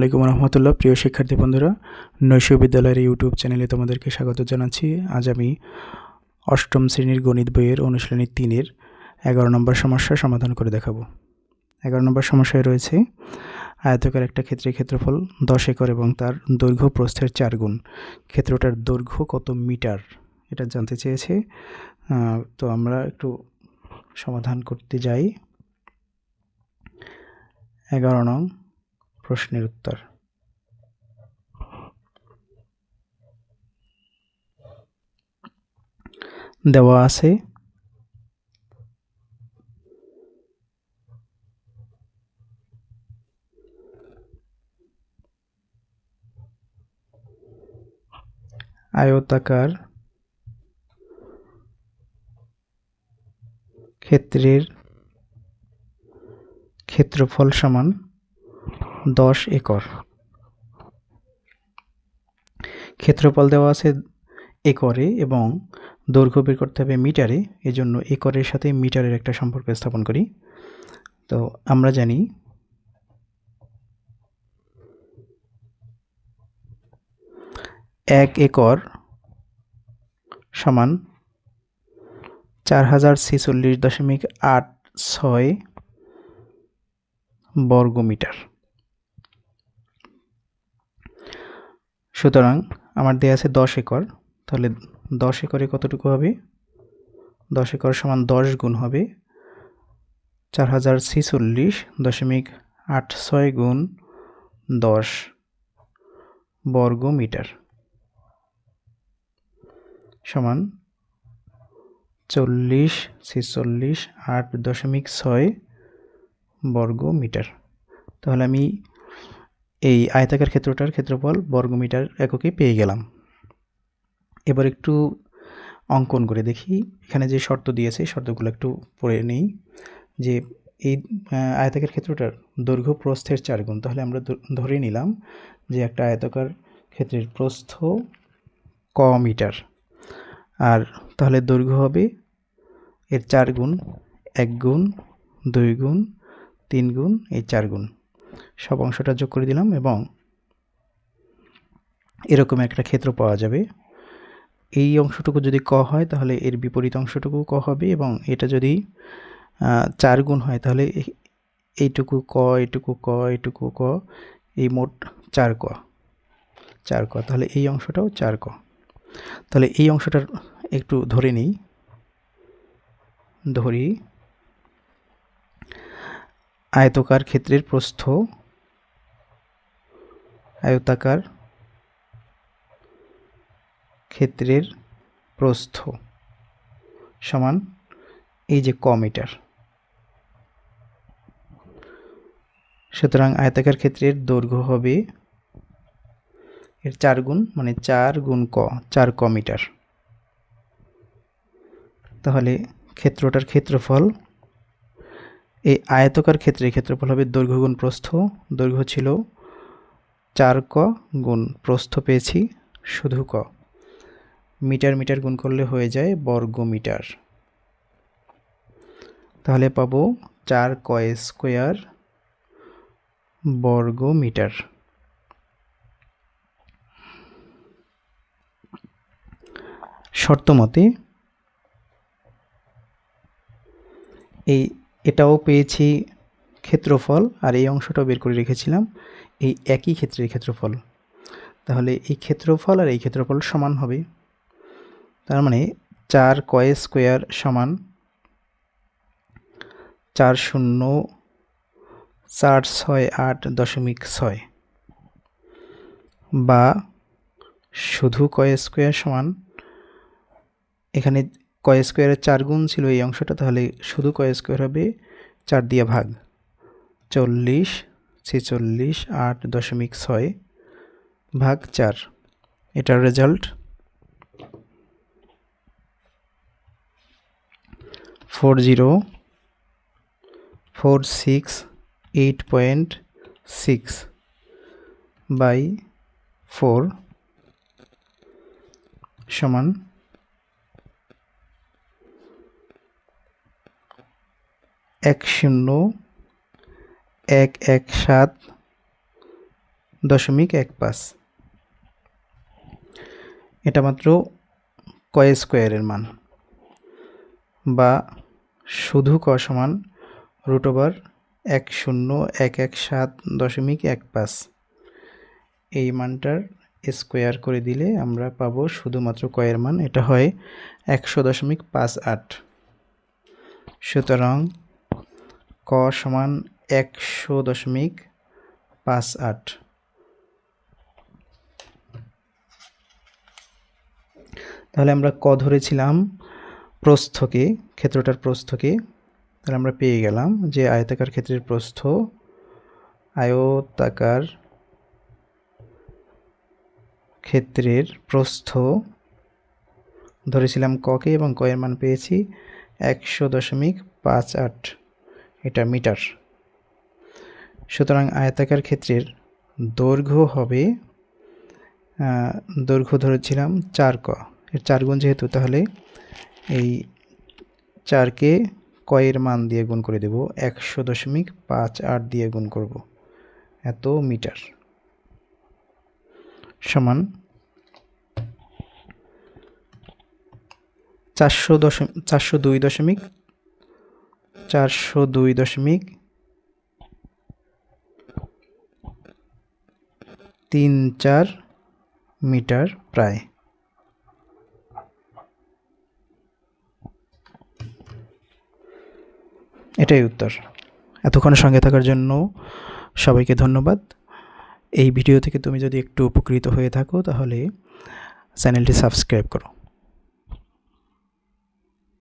আসসালামাইকুম রহমতুল্লাহ, প্রিয় শিক্ষার্থী বন্ধুরা। নৈশ বিদ্যালয়ের ইউটিউব চ্যানেলে তোমাদেরকে স্বাগত জানাচ্ছি। আজ আমি অষ্টম শ্রেণির গণিত বইয়ের অনুশীলনী তিনের এগারো নম্বর সমস্যা সমাধান করে দেখাবো। এগারো নম্বর সমস্যায় রয়েছে, আয়তকার একটা ক্ষেত্রের ক্ষেত্রফল দশ একর এবং তার দৈর্ঘ্য প্রস্থের চার গুণ। ক্ষেত্রটার দৈর্ঘ্য কত মিটার? এটা জানতে চেয়েছে। তো আমরা একটু সমাধান করতে যাই। এগারো নং প্রশ্নের উত্তর। দেওয়া আছে আয়তাকার ক্ষেত্রের ক্ষেত্রফল সমান দশ একর। ক্ষেত্রফল দেওয়া আছে একরে এবং দৈর্ঘ্য বের করতে হবে মিটারে, এজন্য একরের সাথে মিটারের একটা সম্পর্ক স্থাপন করি। তো আমরা জানি এক একর সমান চার হাজার ছেচল্লিশ দশমিক আট ছয় বর্গমিটার। সুতরাং আমার দেয়া আছে দশ একর, তাহলে দশ একরে কতটুকু হবে? দশ একর সমান দশ গুণ হবে চার হাজার ছিচল্লিশ দশমিক আট ছয় গুণ দশ বর্গ মিটার সমান চল্লিশ ছিচল্লিশ আট দশমিক ছয় বর্গ মিটার তাহলে আমি এই আয়তাকার ক্ষেত্রটার ক্ষেত্রফল বর্গমিটার এককে পেয়ে গেলাম। এবার একটু অঙ্কন করে দেখি। এখানে যে শর্ত দিয়েছে, শর্তগুলো একটু পড়ে নেই। যে এই আয়তাকার ক্ষেত্রটার দৈর্ঘ্য প্রস্থের চার গুণ, তাহলে আমরা ধরে নিলাম যে একটা আয়তাকার ক্ষেত্রের প্রস্থ ক মিটার। আর তাহলে দৈর্ঘ্য হবে এর চার গুণ, এক গুণ, দুই গুণ, তিন গুণ, এই চার গুণ। সব অংশটা যোগ করে দিলাম এবং এরকম একটা ক্ষেত্র পাওয়া যাবে। এই অংশটুকু যদি ক হয়, তাহলে এর বিপরীত অংশটুকু ক হবে এবং এটা যদি চার গুণ হয়, তাহলে এই- এইটুকু ক এইটুকু ক এইটুকু ক, এই মোট চার ক। চার ক, তাহলে এই অংশটাও চার ক। তাহলে এই অংশটার একটু ধরে নিই। ধরি আয়তকার ক্ষেত্রের প্রস্থ, আয়তাকার ক্ষেত্রের প্রস্থ সমান এই যে ক মিটার। সুতরাং আয়তাকার ক্ষেত্রের দৈর্ঘ্য হবে এর চার গুণ মানে চার গুণ ক, চার ক মিটার। তাহলে ক্ষেত্রটার ক্ষেত্রফল এই আয়তকার ক্ষেত্রে ক্ষেত্রফল হবে দৈর্ঘ্য গুণ প্রস্থ। দৈর্ঘ্য ছিল চার ক গুণ প্রস্থ পেয়েছি শুধু ক। মিটার মিটার গুণ করলে হয়ে যায় বর্গ মিটার তাহলে পাবো চার ক স্কোয়ার বর্গ মিটার শর্ত মতে এই এটাও পেয়েছি ক্ষেত্রফল, আর এই অংশটাও বের করে রেখেছিলাম, এই একই ক্ষেত্রের ক্ষেত্রফল। তাহলে এই ক্ষেত্রফল আর এই ক্ষেত্রফল সমান হবে। তার মানে চার কয় স্কোয়ার সমান চার শূন্য চার ছয় আট দশমিক ছয় বা শুধু কয় স্কোয়ার সমান, এখানে কয় স্কোয়ারের চার গুণ ছিল এই অংশটা, তাহলে শুধু কয় স্কোয়ার হবে চার দিয়ে ভাগ। চল্লিশ, ছেচল্লিশ, আট দশমিক ছয় ভাগ চার। এটার result four zero four six eight point six by four সমান এক শূন্য, এক এক সাত, দশমিক এক পাঁচ। এটা মাত্র কয় স্কোয়ারের মান। বা শুধু ক সমান রুট ওভার এক শূন্য, এক এক সাত, দশমিক এক পাঁচ। এই মানটার স্কোয়ার করে দিলে আমরা পাবো শুধুমাত্র কয়ের মান, এটা হয় একশো দশমিক পাঁচ আট। সুতরাং ক সমান একশো দশমিক পাঁচ আট। তাহলে আমরা ক ধরেছিলাম প্রস্থকে, ক্ষেত্রটার প্রস্থকে। তাহলে আমরা পেয়ে গেলাম যে আয়তাকার ক্ষেত্রের প্রস্থ, আয়তাকার ক্ষেত্রের প্রস্থ। ধরেছিলাম ককে এবং কয়ের মান পেয়েছি একশো দশমিক পাঁচ আট। এটা মিটার। সুতরাং আয়তাকার ক্ষেত্রের দৈর্ঘ্য হবে দৈর্ঘ্য ধরেছিলাম চার ক। এর চার গুণ যেহেতু, তাহলে এই চারকে কয়ের মান দিয়ে গুণ করে দেব। একশো দশমিক পাঁচ আট দিয়ে গুণ করব। এত মিটার। সমান চারশো দশমিক, চারশো দুই দশমিক চারশো দুই দশমিক তিন চার মিটার প্রায়। এটাই উত্তর। এতক্ষণ সঙ্গে থাকার জন্য সবাইকে ধন্যবাদ। এই ভিডিও থেকে তুমি যদি একটু উপকৃত হয়ে থাকো, তাহলে চ্যানেলটি সাবস্ক্রাইব করো।